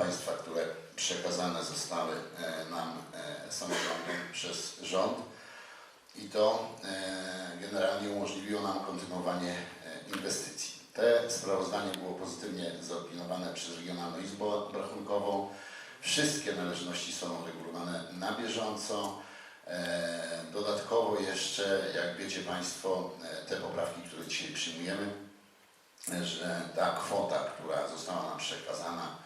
państwa, które przekazane zostały e, nam e, samorządom przez rząd i to e, generalnie umożliwiło nam kontynuowanie inwestycji. Te sprawozdanie było pozytywnie zaopiniowane przez Regionalną Izbę Obrachunkową. Wszystkie należności są regulowane na bieżąco. Dodatkowo jeszcze, jak wiecie Państwo, te poprawki, które dzisiaj przyjmujemy, że ta kwota, która została nam przekazana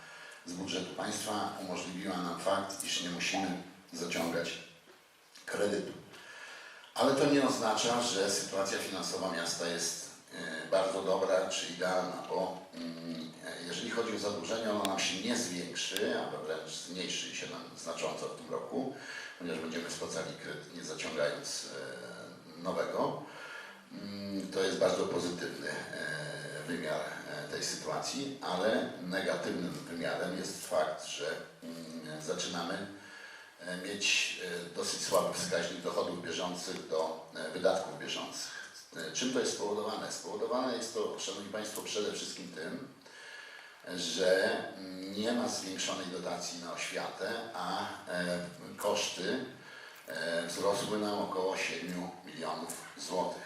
z budżetu państwa, umożliwiła nam fakt, iż nie musimy zaciągać kredytu. Ale to nie oznacza, że sytuacja finansowa miasta jest e, bardzo dobra czy idealna, bo mm, e, jeżeli chodzi o zadłużenie, ono nam się nie zwiększy, a wręcz zmniejszy się nam znacząco w tym roku, ponieważ będziemy spłacali kredyt nie zaciągając e, nowego. Mm, To jest bardzo pozytywny wymiar e, tej sytuacji, ale negatywnym wymiarem jest fakt, że mm, zaczynamy e, mieć e, dosyć słaby wskaźnik dochodów bieżących do wydatków bieżących. Czym to jest spowodowane? Spowodowane jest to, Szanowni Państwo, przede wszystkim tym, że nie ma zwiększonej dotacji na oświatę, a koszty wzrosły nam około 7 milionów złotych.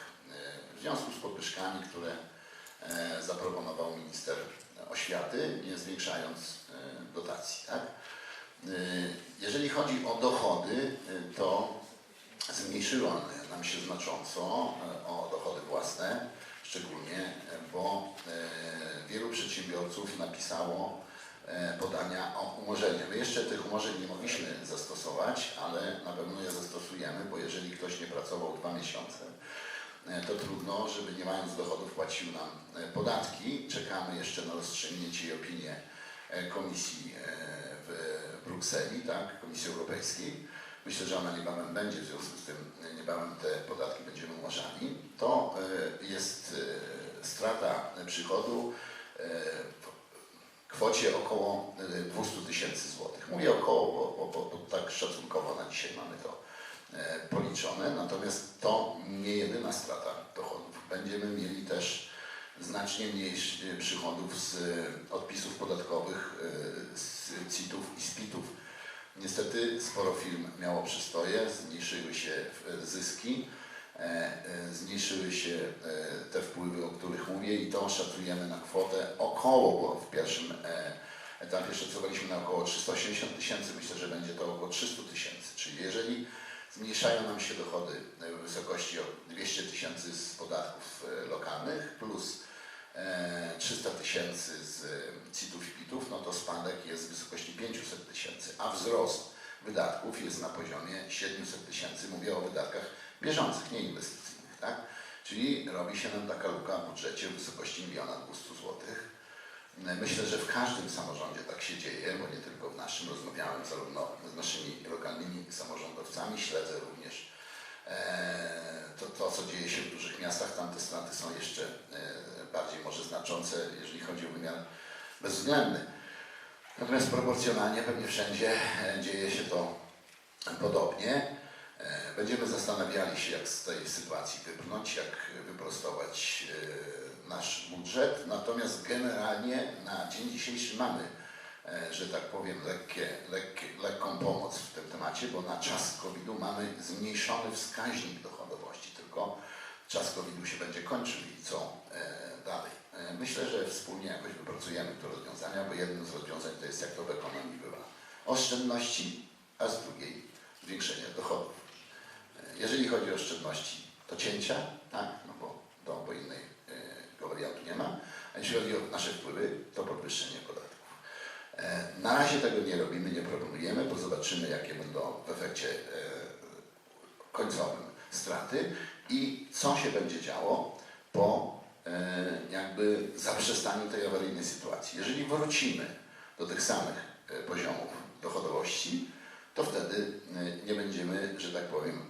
W związku z podwyżkami, które zaproponował minister oświaty, nie zwiększając e, dotacji. Tak? E, Jeżeli chodzi o dochody, e, to zmniejszyły one nam się znacząco e, o dochody własne, szczególnie, e, bo e, wielu przedsiębiorców napisało e, podania o umorzenie. My jeszcze tych umorzeń nie mogliśmy zastosować, ale na pewno je zastosujemy, bo jeżeli ktoś nie pracował dwa miesiące, e, to trudno, żeby nie mając dochodów płacił nam e, podatki. Czekamy jeszcze na rozstrzygnięcie i opinię e, Komisji e, w Brukseli, tak, Komisji Europejskiej. Myślę, że ona niebawem będzie, w związku z tym e, niebawem te podatki będziemy umarzali. To e, jest e, strata przychodu e, w kwocie około e, 200 tysięcy złotych. Mówię około, bo, bo, bo, tak szacunkowo na dzisiaj mamy to e, policzone. Natomiast to nie jedyna strata dochodów. Będziemy mieli też znacznie mniej e, przychodów z e, odpisów podatkowych, e, z CIT-ów i SPIT-ów. Niestety sporo firm miało przystoje, zmniejszyły się e, zyski, e, e, zmniejszyły się e, te wpływy, o których mówię i to szacujemy na kwotę około, bo w pierwszym e, etapie szacowaliśmy na około 380 tysięcy, myślę, że będzie to około 300 tysięcy. Czyli jeżeli zmniejszają nam się dochody w wysokości o 200 tysięcy z podatków e, lokalnych plus e, 300 tysięcy z e, CIT-ów i PIT-ów, no to spadek jest w wysokości 500 tysięcy, a wzrost wydatków jest na poziomie 700 tysięcy. Mówię o wydatkach bieżących, nie inwestycyjnych, tak? Czyli robi się nam taka luka w budżecie w wysokości 1 200 złotych. Myślę, że w każdym samorządzie tak się dzieje, bo nie tylko w naszym. Rozmawiałem zarówno z naszymi lokalnymi samorządowcami, śledzę również e, to, to, co dzieje się w dużych miastach. Tam te straty są jeszcze e, bardziej może znaczące, jeżeli chodzi o wymiar bezwzględny. Natomiast proporcjonalnie pewnie wszędzie e, dzieje się to podobnie. Będziemy zastanawiali się, jak z tej sytuacji wybrnąć, jak wyprostować nasz budżet. Natomiast generalnie na dzień dzisiejszy mamy, e, że tak powiem, lekkie, lekkie, lekką pomoc w tym temacie, bo na czas COVID-u mamy zmniejszony wskaźnik dochodowości, tylko czas COVID-u się będzie kończył i co e, dalej. E, Myślę, że wspólnie jakoś wypracujemy te rozwiązania, bo jednym z rozwiązań to jest, jak to w ekonomii bywa, oszczędności, a z drugiej zwiększenie dochodów. Jeżeli chodzi o oszczędności, to cięcia, tak, no bo, to, bo nie ma. A jeśli chodzi o nasze wpływy, to podwyższenie podatków. E, Na razie tego nie robimy, nie proponujemy, bo zobaczymy, jakie będą w efekcie e, końcowym straty i co się będzie działo po e, jakby zaprzestaniu tej awaryjnej sytuacji. Jeżeli wrócimy do tych samych poziomów dochodowości, to wtedy nie będziemy, że tak powiem,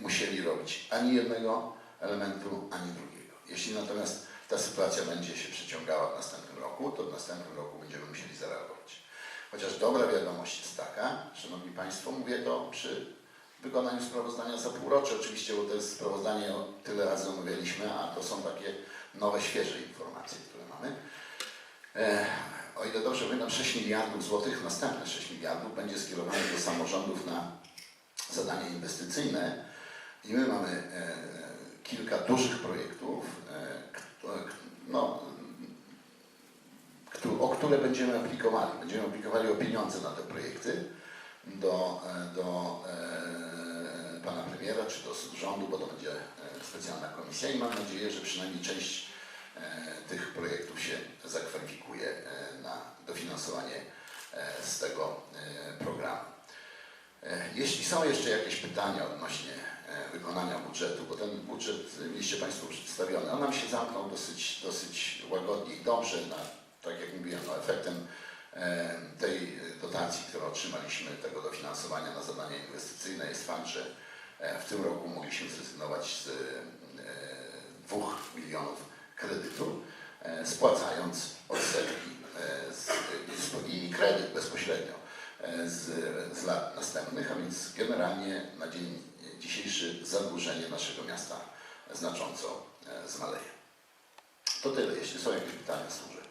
musieli robić ani jednego elementu, ani drugiego. Jeśli natomiast ta sytuacja będzie się przeciągała w następnym roku, to w następnym roku będziemy musieli zareagować. Chociaż dobra wiadomość jest taka, Szanowni Państwo, mówię to przy wykonaniu sprawozdania za półrocze oczywiście, bo to jest sprawozdanie, tyle razy omawialiśmy, a to są takie nowe, świeże informacje, które mamy. E, o ile dobrze pamiętam, 6 miliardów złotych, następne 6 miliardów będzie skierowanych do samorządów na zadania inwestycyjne i my mamy e, kilka dużych projektów, e, no, o które będziemy aplikowali. Będziemy aplikowali o pieniądze na te projekty do, e, do e, pana premiera czy do rządu, bo to będzie e, specjalna komisja i mam nadzieję, że przynajmniej część e, tych projektów się zakwalifikuje e, na dofinansowanie e, z tego e. E, Jeśli są jeszcze jakieś pytania odnośnie e, wykonania budżetu, bo ten budżet e, mieliście Państwo przedstawiony, on nam się zamknął dosyć, dosyć łagodnie i dobrze, na, tak jak mówiłem, no efektem e, tej dotacji, którą otrzymaliśmy, tego dofinansowania na zadania inwestycyjne. Jest fakt, że e, w tym roku mogliśmy zrezygnować z e, 2 milionów kredytu, e, spłacając odsetki e, z, i kredyt bezpośrednio. e, z, z lat następnych, a więc generalnie na dzień dzisiejszy zadłużenie naszego miasta znacząco e, zmaleje. To tyle. Jeśli są jakieś pytania, służę.